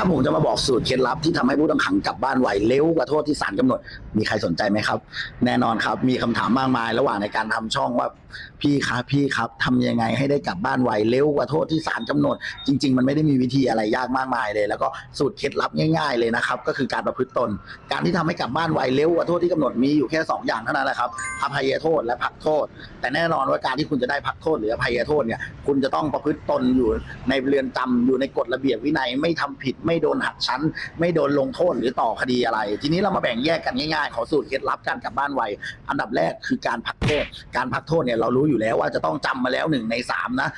ถ้าผมจะมาบอกสูตรเคล็ดลับที่ทำให้ผู้ต้องขังกลับบ้านไวเร็วกว่าโทษที่ศาลกำหนด มีใครสนใจไหมครับ แน่นอนครับ มีคำถามมากมาย ระหว่างในการทำช่องว่าพี่ครับพี่ครับทำยังไงให้ได้กลับบ้านไวเร็วกว่าโทษที่ศาลกำหนด จริง ๆ มันไม่ได้มีวิธีอะไรยากมากมายเลย แล้วก็สูตรเคล็ดลับง่าย ๆ เลยนะครับ ก็คือการประพฤติตน การที่ทำให้กลับบ้านไวเร็วกว่าโทษที่กำหนดมีอยู่แค่สองอย่างเท่านั้นแหละครับอภัยโทษและพักโทษ แต่แน่นอนว่าการที่คุณจะได้พักโทษหรืออภัยโทษเนี่ยคุณจะต้องประพฤติตนอยู่ในเรือนจำอยู่ในกฎระเบียบวินัยไม่ทำผิดไม่โดนหักชั้น ไม่โดนลงโทษหรือต่อคดีอะไร ทีนี้เรามาแบ่งแยกกันง่ายๆ ขอสูตรเคล็ดลับการกลับบ้านไวอันดับแรกคือการพักโทษ การพักโทษเนี่ยเรารู้อยู่แล้วว่าจะต้องจำมาแล้วหนึ่งในสามนะ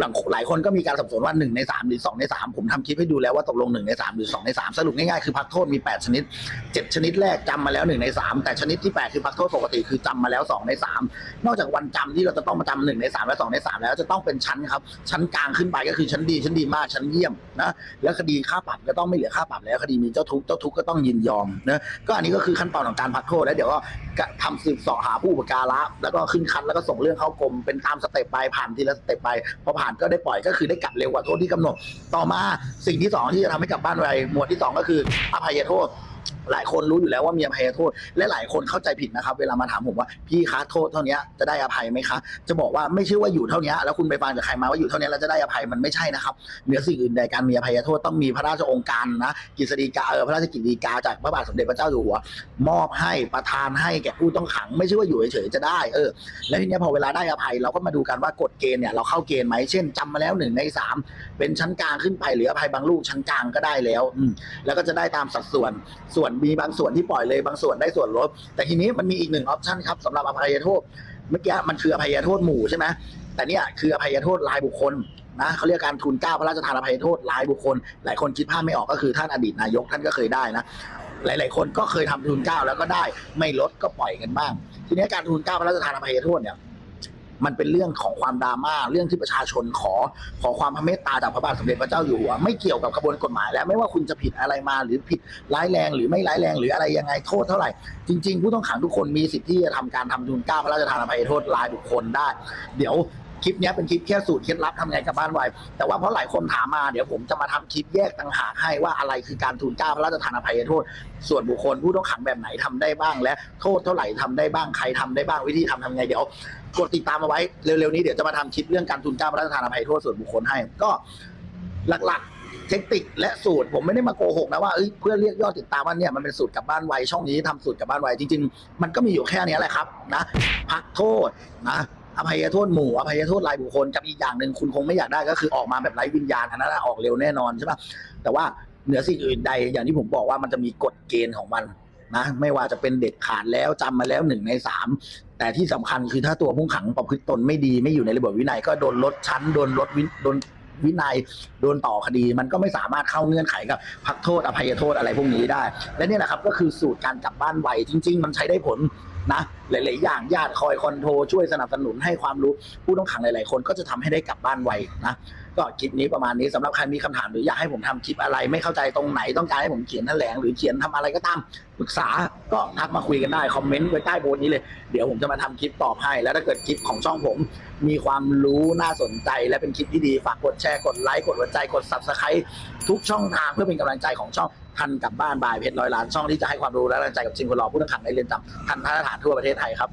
บางหลายคนก็มีการสับสนว่าหนึ่งในสามหรือสองในสามผมทำคลิปให้ดูแล้วว่าตกลงหนึ่งในสามหรือสองในสามสรุปง่ายๆคือพักโทษมีแปดชนิดเจ็ดชนิดแรกจำมาแล้วหนึ่งในสามแต่ชนิดที่แปดคือพักโทษปกติคือจำมาแล้วสองในสามนอกจากวันจำที่เราจะต้องมาจำหนึ่งในสามและสองในสามแล้วจะต้องเป็นชั้นครับ ชั้นกลางขึ้นไปก็คือชั้นดี ชั้นดีมากชั้นเยี่ยมนะแล้วคดีค่าปรับก็ต้องไม่เหลือค่าปรับแล้วคดีมีเจ้าทุกข์เจ้าทุกข์ก็ต้องยินยอมนะก็อันนี้ก็คือขั้นตอนของการพักโทษแล้วเดี๋ยวก็ทำสืบสอหาผู้อุปการะแล้วก็ขึ้นคันแล้วก็ส่งเรื่องเข้ากรมเป็นตามสเต็ปไปผ่านทีละสเต็ปไปพอผ่านก็ได้ปล่อยก็คือได้กลับเร็วกว่าโทษที่กำหนด ต่อมาสิ่งที่สองที่จะทำให้กลับบ้านไวหมวดที่สองก็คืออภัยโทษ หลายคนรู้อยู่แล้วว่ามีอภัยโทษ และหลายคนเข้าใจผิดนะครับ เวลามาถามผมว่าพี่คะโทษเท่านี้จะได้อภัยไหมคะ จะบอกว่าไม่ใช่ว่าอยู่เท่านี้แล้วคุณไปฟังจากใครมาว่าอยู่เท่านี้แล้วจะได้อภัยมันไม่ใช่นะครับเหนือสิ่งอื่นใดการมีอภัยโทษต้องมีพระราชองค์การนะกฤษฎีกาเออพระราชกิจฎีกาจากพระบาทสมเด็จพระเจ้าอยู่หัว มอบให้ประทานให้แก่ผู้ต้องขัง ไม่ใช่ว่าอยู่เฉยๆจะได้เออแล้วทีนี้พอเวลาได้อภัยเราก็มาดูกันว่ากฎเกณฑ์เนี่ยเราเข้าเกณฑ์ไหมเช่นจำมาแล้วหนึ่งในสามเป็นชั้นกลางขึ้นไปหรืออภัยบางลูกชั้นกลางก็ได้แล้วอืมแล้วก็จะได้ตามสัดส่วนส่วนมีบางส่วนที่ปล่อยเลยบางส่วนได้ส่วนลดแต่ทีนี้มันมีอีกหนึ่งออปชันครับสำหรับอภัยโทษเมื่อกี้มันคืออภัยโทษหมู่ใช่ไหมแต่เนี่ยคืออภัยโทษรายบุคคลนะเขาเรียกการทูลเก้าพระราชทานอภัยโทษรายบุคคล หลายคนคิดภาพไม่ออกก็คือท่านอดีตนายกท่านก็เคยได้นะ หลาย ๆ คนก็เคยทำทูลเก้าแล้วก็ได้ไม่ลดก็ปล่อยกันบ้าง ทีนี้การทูลเก้าพระราชทานอภัยโทษเนี่ย มันเป็นเรื่องของความดราม่าเรื่องที่ประชาชนขอ ขอความพระเมตตาจากพระบาทสมเด็จพระเจ้าอยู่หัวไม่เกี่ยวกับกระบวนกฎหมายแล้วไม่ว่าคุณจะผิดอะไรมาหรือผิดร้ายแรงหรือไม่ร้ายแรงหรืออะไรยังไงโทษเท่าไหร่จริง ๆ ผู้ต้องขังทุกคนมีสิทธิ์ที่จะทำการทำทุนก้าพระราชทานอภัยโทษรายบุคคลได้ เดี๋ยว คลิปนี้เป็นคลิปแค่สูตรเคล็ดลับทำไงกับบ้านไวแต่ว่าเพราะหลายคนถามมาเดี๋ยวผมจะมาทำคลิปแยกต่างหากให้ว่าอะไรคือการทูลเกล้าพระราชทานอภัยโทษ ส่วนบุคคลผู้ต้องขังแบบไหนทำได้บ้าง และโทษเท่าไหร่ทำได้บ้างใครทำได้บ้างวิธีทำทำไงเดี๋ยวกดติดตามเอาไว้เร็วๆนี้เดี๋ยวจะมาทำคลิปเรื่องการทุนเกล้าพระราชทานอภัยโทษส่วนบุคคลให้ก็หลักๆเทคนิคและสูตรผมไม่ได้มาโกหกนะว่าเเพื่อเรียกยอดติดตามว่าเนี่ยมันเป็นสูตรกับบ้านไวช่องนี้ทำสูตรกับบ้านไวจริง ๆ มันก็มีอยู่แค่นี้แหละครับนะพักโทษนะ อภัยโทษหมู่อภัยโทษรายบุคคลกับอีกอย่างหนึ่งคุณคงไม่อยากได้ก็คือออกมาแบบไร้วิญญาณอันนั้นะออกเร็วแน่นอนใช่ปะแต่ว่าเหนือสิ่งอื่นใดอย่างที่ผมบอกว่ามันจะมีกฎเกณฑ์ของมันนะไม่ว่าจะเป็นเด็ดขาดแล้วจำมาแล้วหนึ่งในสามแต่ที่สำคัญคือถ้าตัวผู้ขังประพฤติตนไม่ดีไม่อยู่ในระบบวินัย ก็โดนลดชั้นโดนลดวิโดนวินัยโดนต่อคดี มันก็ไม่สามารถเข้าเงื่อนไขกับพักโทษอภัยโทษอะไรพวกนี้ได้ และนี่แหละครับก็คือสูตรการกลับบ้านไวจริง ๆ มันใช้ได้ผลนะหลาย ๆ อย่างญาติคอยคอนโทรช่วยสนับสนุนให้ความรู้ผู้ต้องขังหลาย ๆ คนก็จะทำให้ได้กลับบ้านไวนะก็คลิปนี้ประมาณนี้สำหรับใครมีคำถามหรืออยากให้ผมทำคลิปอะไร ไม่เข้าใจตรงไหนต้องการให้ผมเขียนแถลงหรือเขียนทำอะไรก็ตามปรึกษาก็ทักมาคุยกันได้คอมเมนต์ไว้ใต้โพสต์นี้เลยเดี๋ยวผมจะมาทำคลิปตอบให้ แล้วถ้าเกิดคลิปของช่องผม มีความรู้น่าสนใจ และเป็นคลิปที่ดีฝากกดแชร์กดไลค์กดหัวใจกด subscribe ทุกช่องทางเพื่อเป็นกำลังใจของช่อง ท่านกลับบ้านบายเพชรร้อยล้านช่องที่จะให้ความรู้และกำลังใจกับชิงคนรอผู้ต้องขังในเรือนจำทันท่าทหารทั่วประเทศไทยครับ